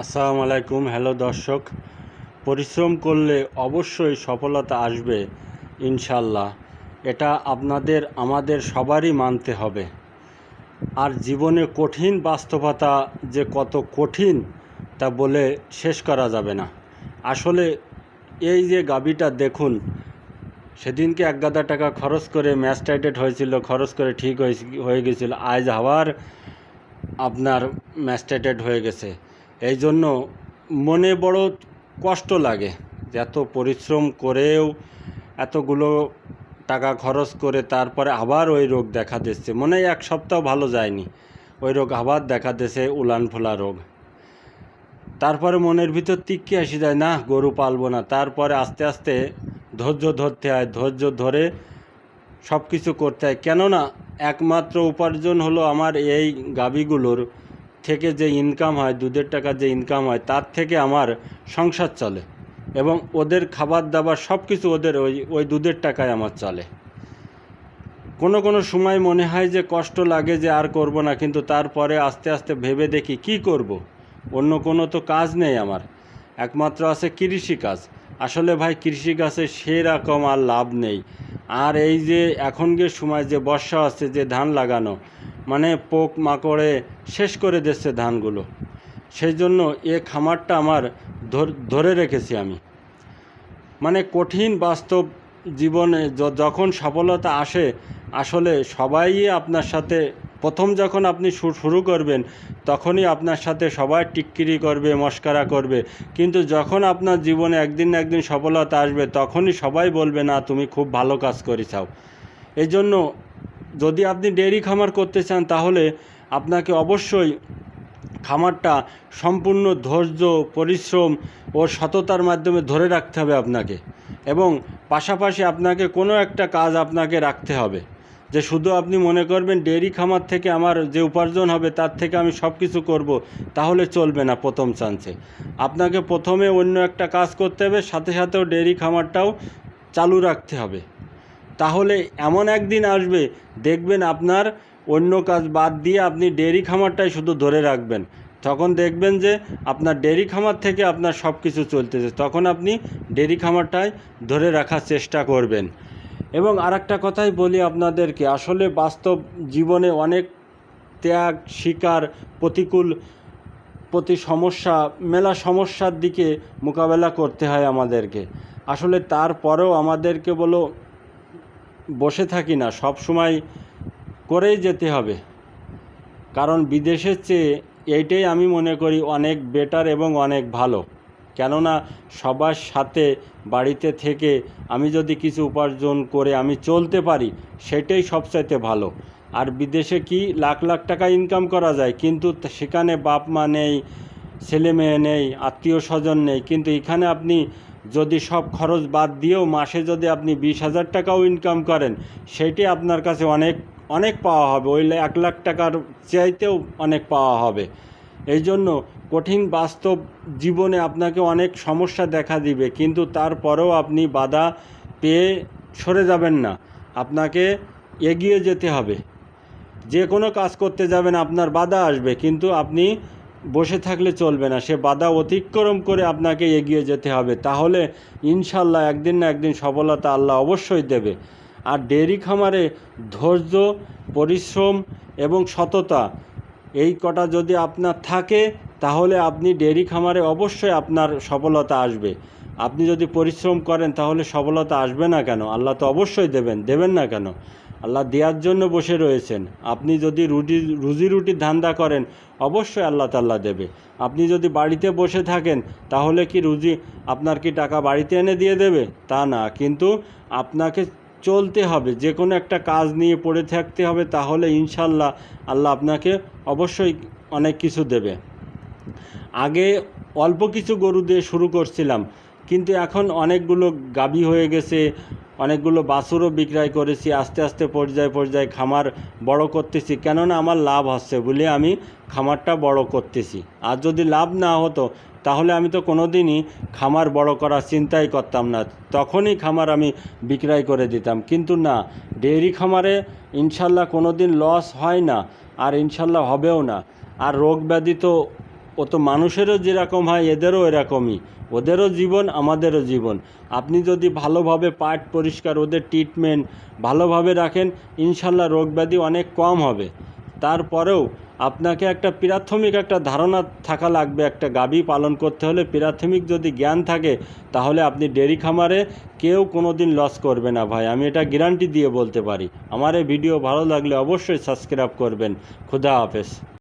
আসসালামু আলাইকুম। হ্যালো দর্শক, পরিশ্রম করলে অবশ্যই সফলতা আসবে ইনশাল্লাহ এটা আপনাদের, আমাদের সবারই মানতে হবে। আর জীবনে কঠিন বাস্তবতা যে কত কঠিন, তা বলে শেষ করা যাবে না। আসলে এই যে গাবিটা দেখুন, সেদিনকে এক গাদা টাকা খরচ করে ম্যাচ টাইটেড হয়েছিল, খরচ করে ঠিক হয়ে গেছিল। আজ আবার আপনার ম্যাস্টেটেড হয়ে গেছে। এই জন্য মনে বড় কষ্ট লাগে এত পরিশ্রম করেও এতগুলো টাকা খরচ করে তারপরে আবার ওই রোগ দেখা দিচ্ছে। মনে এক সপ্তাহ ভালো যায়নি। ওই রোগ আবার দেখা দিচ্ছে উলান ফোলা রোগ। তারপরে মনের ভিতর তিক্কি আসি যায়, না, গরু পালবো না। তারপরে আস্তে আস্তে ধৈর্য ধরতে হয়, ধৈর্য ধরে সব কিছু করতে হয়। কেননা, একমাত্র উপার্জন হলো আমার এই গাবিগুলোর থেকে যে ইনকাম হয়, দুধের টাকা যে ইনকাম হয়, তার থেকে আমার সংসার চলে। এবং ওদের খাবার দাবার সব কিছু ওদের ওই ওই দুধের টাকায় আমার চলে। কোনো কোনো সময় মনে হয় যে কষ্ট লাগে যে আর করব না, কিন্তু তারপরে আস্তে আস্তে ভেবে দেখি কি করব। অন্য কোনো তো কাজ নেই আমার। একমাত্র আছে কৃষি কাজ আসলে ভাই কৃষি কাজে সেরকম আর লাভ নেই। আর এই যে এখনকার সময় যে বর্ষা আছে যে ধান লাগানো মানে পোক মাকড়ে শেষ করে দিচ্ছে ধানগুলো। সেই জন্য এ খামারটা আমার ধর- রেখেছি আমি। মানে কঠিন বাস্তব জীবনে যখন সফলতা আসে, আসলে সবাই আপনার সাথে, প্রথম যখন আপনি শুরু করবেন, তখনই আপনার সাথে সবাই টিক্কিরি করবে, মস্কারা করবে। কিন্তু যখন আপনার জীবনে একদিন না একদিন সফলতা আসবে, তখনই সবাই বলবে, না, তুমি খুব ভালো কাজ করেছাও এই জন্য যদি আপনি ডেয়ারি খামার করতে চান, তাহলে আপনাকে অবশ্যই খামারটা সম্পূর্ণ ধৈর্য, পরিশ্রম ও সততার মাধ্যমে ধরে রাখতে হবে আপনাকে। এবং পাশাপাশি আপনাকে কোনো একটা কাজ আপনাকে রাখতে হবে। যে শুধু আপনি মনে করবেন ডেয়ারি খামার থেকে আমার যে উপার্জন হবে, তার থেকে আমি সব কিছু করব তাহলে চলবে না প্রথম চান্সে। আপনাকে প্রথমে অন্য একটা কাজ করতে হবে, সাথে সাথেও ডেয়ারি খামারটাও চালু রাখতে হবে। তাহলে এমন একদিন আসবে, দেখবেন আপনার অন্য কাজ বাদ দিয়ে আপনি ডেয়ারি খামারটাই শুধু ধরে রাখবেন। তখন দেখবেন যে আপনার ডেয়ারি খামার থেকে আপনার সব কিছু চলতেছে। তখন আপনি ডেয়ারি খামারটাই ধরে রাখার চেষ্টা করবেন। এবং আরেকটা কথাই বলি আপনাদেরকে, আসলে বাস্তব জীবনে অনেক ত্যাগ, শিকার, প্রতিকূল, প্রতি সমস্যা, মেলা সমস্যার দিকে মোকাবেলা করতে হয় আমাদেরকে। আসলে তারপরেও আমাদেরকে বলো বসে থাকি না, সব সময় করেই যেতে হবে। কারণ বিদেশের চেয়ে এইটাই আমি মনে করি অনেক বেটার এবং অনেক ভালো। কেননা সবার সাথে বাড়িতে থেকে আমি যদি কিছু উপার্জন করে আমি চলতে পারি, সেটাই সবচাইতে ভালো। আর বিদেশে কি লাখ লাখ টাকা ইনকাম করা যায়? কিন্তু সেখানে বাপ মা নেই, ছেলে মেয়ে নেই, আত্মীয় স্বজন নেই, কিন্তু এখানে আপনি যদি সব খরচ বাদ দিয়েও মাসে যদি আপনি বিশ হাজার টাকাও ইনকাম করেন, সেটি আপনার কাছে অনেক অনেক পাওয়া হবে। ওই এক লাখ টাকার চাইতেও অনেক পাওয়া হবে। এই জন্য কঠিন বাস্তব জীবনে আপনাকে অনেক সমস্যা দেখা দিবে, কিন্তু তারপরেও আপনি বাধা পেয়ে সরে যাবেন না। আপনাকে এগিয়ে যেতে হবে। যে কোনো কাজ করতে যাবেন, আপনার বাধা আসবে, কিন্তু আপনি বসে থাকলে চলবে না। সে বাধা অতিক্রম করে আপনাকে এগিয়ে যেতে হবে। তাহলে ইনশাল্লাহ একদিন না একদিন সফলতা আল্লাহ অবশ্যই দেবে। আর ডেয়ারি খামারে ধৈর্য, পরিশ্রম এবং সততা এই কটা যদি আপনার থাকে, তাহলে আপনি ডেয়ারি খামারে অবশ্যই আপনার সফলতা আসবে। আপনি যদি পরিশ্রম করেন, তাহলে সফলতা আসবে না কেন? আল্লাহ তো অবশ্যই দেবেন। দেবেন না কেন? আল্লাহ দেওয়ার জন্য বসে রয়েছেন। আপনি যদি রুটি, রুজি রুটির ধান্দা করেন, অবশ্যই আল্লাহ তাল্লাহ দেবে। আপনি যদি বাড়িতে বসে থাকেন, তাহলে কি রুজি আপনার কি টাকা বাড়িতে এনে দিয়ে দেবে? তা না, কিন্তু আপনাকে চলতে হবে। যে কোনো একটা কাজ নিয়ে পড়ে থাকতে হবে, তাহলে ইনশাল্লাহ আল্লাহ আপনাকে অবশ্যই অনেক কিছু দেবে। আগে অল্প কিছু গরু দিয়ে শুরু করছিলাম। কিন্তু এখন অনেকগুলো গাবি হয়ে গেছে, অনেকগুলো বাছুরও বিক্রয় করেছি, আস্তে আস্তে পর্যায়ে পর্যায়ে খামার বড় করতেছি। কেননা আমার লাভ হচ্ছে বলে আমি খামারটা বড় করতেছি। আর যদি লাভ না হতো, তাহলে আমি তো কোনো দিনই খামার বড় করার চিন্তাই করতাম না। তখনই খামার আমি বিক্রয় করে দিতাম। কিন্তু না, ডেয়ারি খামারে ইনশাল্লাহ কোনো দিন লস হয় না, আর ইনশাল্লাহ হবেও না। আর রোগ ব্যাধি তো ও তো মানুষেরও যেরকম হয়, এদেরও এরকমই। ওদেরও জীবন, আমাদেরও জীবন। আপনি যদি ভালোভাবে পাট পরিষ্কার, ওদের ট্রিটমেন্ট ভালোভাবে রাখেন, ইনশাল্লাহ রোগ ব্যাধি অনেক কম হবে। তারপরেও আপনাকে একটা প্রাথমিক একটা ধারণা থাকা লাগবে, একটা গাভী পালন করতে হলে। প্রাথমিক যদি জ্ঞান থাকে, তাহলে আপনি ডেরি খামারে কেউ কোনো দিন লস করবে না ভাই। আমি এটা গ্যারান্টি দিয়ে বলতে পারি। আমার এই ভিডিও ভালো লাগলে অবশ্যই সাবস্ক্রাইব করবেন। খুদা হাফেজ।